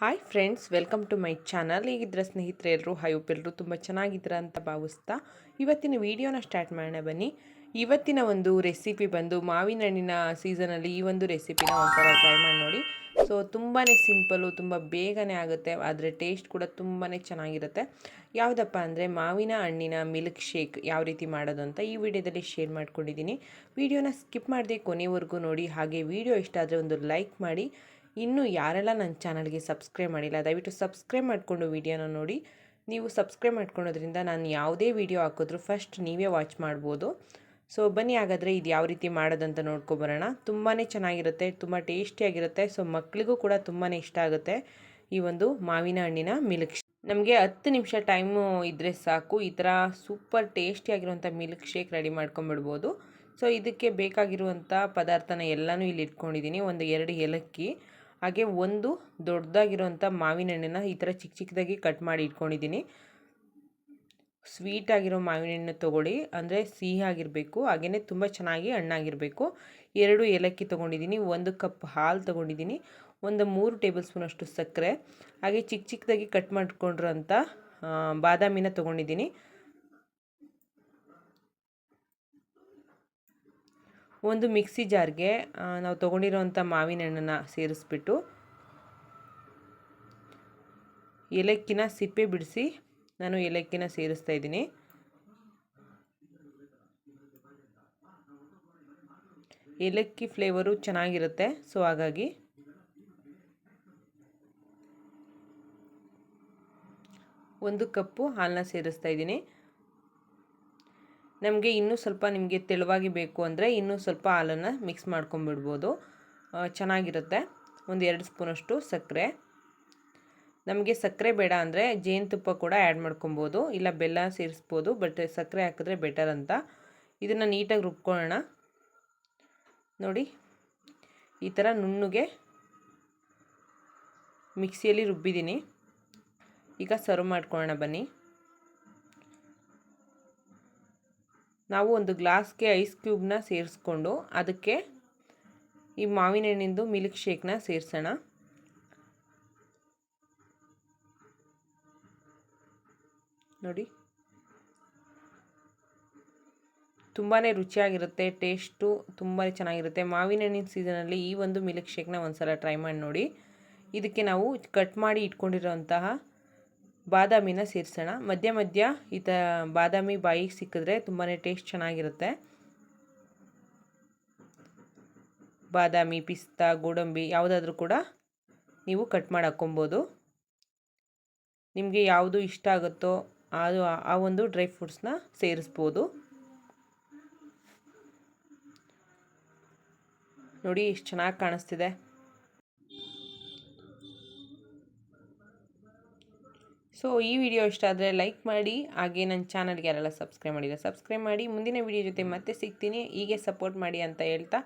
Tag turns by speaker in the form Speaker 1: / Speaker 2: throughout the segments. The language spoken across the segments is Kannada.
Speaker 1: Hi friends welcome to my channel ಈಗಿದ್ರ ಸ್ನೇಹಿತರೆ ಎಲ್ಲರೂ ಎಲ್ಲರೂ ತುಂಬ ಚೆನ್ನಾಗಿದ್ದೀರಾ ಅಂತ ಭಾವಿಸ್ತಾ ಇವತ್ತಿನ ವಿಡಿಯೋನ ಸ್ಟಾರ್ಟ್ ಮಾಡೋಣ ಬನ್ನಿ. ಇವತ್ತಿನ ಒಂದು ರೆಸಿಪಿ ಬಂದು ಮಾವಿನ ಹಣ್ಣಿನ ಸೀಸನಲ್ಲಿ ಈ ಒಂದು ರೆಸಿಪಿನ ಒಂಥರ ಟ್ರೈ ಮಾಡಿ ನೋಡಿ. ಸೊ ತುಂಬಾ ಸಿಂಪಲ್ಲು ತುಂಬ ಬೇಗನೆ ಆಗುತ್ತೆ. ಆದರೆ ಟೇಸ್ಟ್ ಕೂಡ ತುಂಬಾ ಚೆನ್ನಾಗಿರುತ್ತೆ. ಯಾವುದಪ್ಪ ಅಂದರೆ ಮಾವಿನ ಹಣ್ಣಿನ ಮಿಲ್ಕ್ ಶೇಕ್ ಯಾವ ರೀತಿ ಮಾಡೋದು ಅಂತ ಈ ವಿಡಿಯೋದಲ್ಲಿ ಶೇರ್ ಮಾಡ್ಕೊಂಡಿದ್ದೀನಿ. ವಿಡಿಯೋನ ಸ್ಕಿಪ್ ಮಾಡದೆ ಕೊನೆವರೆಗೂ ನೋಡಿ. ಹಾಗೆ ವಿಡಿಯೋ ಇಷ್ಟ ಆದರೆ ಒಂದು ಲೈಕ್ ಮಾಡಿ. ಇನ್ನೂ ಯಾರೆಲ್ಲ ನನ್ನ ಚಾನಲ್ಗೆ ಸಬ್ಸ್ಕ್ರೈಬ್ ಮಾಡಿಲ್ಲ, ದಯವಿಟ್ಟು ಸಬ್ಸ್ಕ್ರೈಬ್ ಮಾಡಿಕೊಂಡು ವಿಡಿಯೋನ ನೋಡಿ. ನೀವು ಸಬ್ಸ್ಕ್ರೈಬ್ ಮಾಡ್ಕೊಳೋದ್ರಿಂದ ನಾನು ಯಾವುದೇ ವಿಡಿಯೋ ಹಾಕಿದ್ರು ಫಸ್ಟ್ ನೀವೇ ವಾಚ್ ಮಾಡ್ಬೋದು. ಸೊ, ಬನ್ನಿ ಹಾಗಾದರೆ ಇದು ಯಾವ ರೀತಿ ಮಾಡೋದಂತ ನೋಡ್ಕೊಬರೋಣ ತುಂಬಾ ಚೆನ್ನಾಗಿರುತ್ತೆ, ತುಂಬ ಟೇಸ್ಟಿಯಾಗಿರುತ್ತೆ, ಸೊ ಮಕ್ಕಳಿಗೂ ಕೂಡ ತುಂಬಾ ಇಷ್ಟ ಆಗುತ್ತೆ ಈ ಒಂದು ಮಾವಿನ ಹಣ್ಣಿನ ಮಿಲ್ಕ್ ಶೇಕ್. ನಮಗೆ ಹತ್ತು ನಿಮಿಷ ಟೈಮು ಇದ್ದರೆ ಸಾಕು, ಈ ಥರ ಸೂಪರ್ ಟೇಸ್ಟಿಯಾಗಿರುವಂಥ ಮಿಲ್ಕ್ ಶೇಕ್ ರೆಡಿ ಮಾಡ್ಕೊಂಬಿಡ್ಬೋದು. ಸೊ, ಇದಕ್ಕೆ ಬೇಕಾಗಿರುವಂಥ ಪದಾರ್ಥನ ಎಲ್ಲನೂ ಇಲ್ಲಿ ಇಟ್ಕೊಂಡಿದ್ದೀನಿ, ಒಂದು ಎರಡು ಏಲಕ್ಕಿ. ಹಾಗೆ ಒಂದು ದೊಡ್ಡದಾಗಿರುವಂಥ ಮಾವಿನ ಹಣ್ಣನ್ನು ಈ ಥರ ಚಿಕ್ಕ ಚಿಕ್ಕದಾಗಿ ಕಟ್ ಮಾಡಿ ಇಟ್ಕೊಂಡಿದ್ದೀನಿ. ಸ್ವೀಟ್ ಆಗಿರೋ ಮಾವಿನ ಹಣ್ಣು ತೊಗೊಳ್ಳಿ. ಅಂದರೆ ಸಿಹಿ ಆಗಿರಬೇಕು ಹಾಗೆಯೇ ತುಂಬ ಚೆನ್ನಾಗಿ ಹಣ್ಣಾಗಿರಬೇಕು. ಎರಡು ಏಲಕ್ಕಿ ತೊಗೊಂಡಿದ್ದೀನಿ, ಒಂದು ಕಪ್ ಹಾಲು ತೊಗೊಂಡಿದ್ದೀನಿ, ಒಂದು ಮೂರು ಟೇಬಲ್ ಸ್ಪೂನಷ್ಟು ಸಕ್ಕರೆ. ಹಾಗೆ ಚಿಕ್ಕ ಚಿಕ್ಕದಾಗಿ ಕಟ್ ಮಾಡಿಕೊಂಡಿರೋಂಥ ಬಾದಾಮಿನ ತೊಗೊಂಡಿದ್ದೀನಿ. ಒಂದು ಮಿಕ್ಸಿ ಜಾರ್ಗೆ ನಾವು ತೊಗೊಂಡಿರೋವಂಥ ಮಾವಿನ ಹಣ್ಣನ್ನು ಸೇರಿಸ್ಬಿಟ್ಟು, ಏಲಕ್ಕಿನ ಸಿಪ್ಪೆ ಬಿಡಿಸಿ ನಾನು ಏಲಕ್ಕಿನ ಸೇರಿಸ್ತಾ ಇದ್ದೀನಿ. ಏಲಕ್ಕಿ ಫ್ಲೇವರು ಚೆನ್ನಾಗಿರುತ್ತೆ, ಸೊ ಹಾಗಾಗಿ ಒಂದು ಕಪ್ಪು ಹಾಲನ್ನ ಸೇರಿಸ್ತಾ ಇದ್ದೀನಿ. ನಮಗೆ ಇನ್ನೂ ಸ್ವಲ್ಪ ನಿಮಗೆ ತೆಳುವಾಗಿ ಬೇಕು ಅಂದರೆ ಇನ್ನೂ ಸ್ವಲ್ಪ ಹಾಲನ್ನು ಮಿಕ್ಸ್ ಮಾಡ್ಕೊಂಬಿಡ್ಬೋದು ಚೆನ್ನಾಗಿರುತ್ತೆ. ಒಂದು ಎರಡು ಸ್ಪೂನಷ್ಟು ಸಕ್ಕರೆ. ನಮಗೆ ಸಕ್ಕರೆ ಬೇಡ ಅಂದರೆ ಜೇನುತುಪ್ಪ ಕೂಡ ಆ್ಯಡ್ ಮಾಡ್ಕೊಬೋದು. ಇಲ್ಲ ಬೆಲ್ಲ ಸೇರಿಸ್ಬೋದು ಬಟ್ ಸಕ್ಕರೆ ಹಾಕಿದ್ರೆ ಬೆಟರ್ ಅಂತ. ಇದನ್ನು ನೀಟಾಗಿ ರುಬ್ಕೊಳ್ಳೋಣ. ನೋಡಿ, ಈ ಥರ ನುಣ್ಣಗೆ ಮಿಕ್ಸಿಯಲ್ಲಿ ರುಬ್ಬಿದ್ದೀನಿ. ಈಗ ಸರ್ವ್ ಮಾಡ್ಕೊಳ್ಳೋಣ ಬನ್ನಿ. ನಾವು ಒಂದು ಗ್ಲಾಸ್ಗೆ ಐಸ್ ಕ್ಯೂಬ್ನ ಸೇರಿಸ್ಕೊಂಡು ಅದಕ್ಕೆ ಈ ಮಾವಿನ ಹಣ್ಣಿಂದು ಮಿಲ್ಕ್ ಶೇಕ್ನ ಸೇರಿಸೋಣ. ನೋಡಿ. ತುಂಬಾ ರುಚಿಯಾಗಿರುತ್ತೆ, ಟೇಸ್ಟು ತುಂಬಾ ಚೆನ್ನಾಗಿರುತ್ತೆ. ಮಾವಿನ ಹಣ್ಣಿನ ಸೀಸನಲ್ಲಿ ಈ ಒಂದು ಮಿಲ್ಕ್ ಶೇಕ್ನ ಒಂದು ಸಲ ಟ್ರೈ ಮಾಡಿ ನೋಡಿ. ಇದಕ್ಕೆ ನಾವು ಕಟ್ ಮಾಡಿ ಇಟ್ಕೊಂಡಿರೋಂತಹ ಬಾದಾಮಿನ ಸೇರಿಸೋಣ. ಮಧ್ಯ ಮಧ್ಯ ಈ ತ, ಬಾದಾಮಿ ಬಾಯಿಗೆ ಸಿಕ್ಕಿದ್ರೆ ತುಂಬಾ ಟೇಸ್ಟ್ ಚೆನ್ನಾಗಿರುತ್ತೆ. ಬಾದಾಮಿ, ಪಿಸ್ತಾ, ಗೋಡಂಬಿ ಯಾವುದಾದ್ರೂ ಕೂಡ ನೀವು ಕಟ್ ಮಾಡಿ ಹಾಕ್ಕೊಬೋದು. ನಿಮಗೆ ಯಾವುದು ಇಷ್ಟ ಆಗುತ್ತೋ ಅದು, ಆ ಒಂದು ಡ್ರೈ ಫ್ರೂಟ್ಸ್ನ ಸೇರಿಸ್ಬೋದು. ನೋಡಿ, ಎಷ್ಟು ಚೆನ್ನಾಗಿ ಕಾಣಿಸ್ತಿದೆ. ಸೊ ಈ ವಿಡಿಯೋ ಇಷ್ಟ ಆದರೆ ಲೈಕ್ ಮಾಡಿ, ಹಾಗೆ ನನ್ನ ಚಾನಲ್ಗೆ ಯಾರೆಲ್ಲ ಸಬ್ಸ್ಕ್ರೈಬ್ ಮಾಡಿಲ್ಲ ಸಬ್ಸ್ಕ್ರೈಬ್ ಮಾಡಿ. ಮುಂದಿನ ವಿಡಿಯೋ ಜೊತೆ ಮತ್ತೆ ಸಿಗ್ತೀನಿ. ಹೀಗೆ ಸಪೋರ್ಟ್ ಮಾಡಿ ಅಂತ ಹೇಳ್ತಾ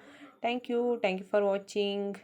Speaker 1: thank you thank you for watching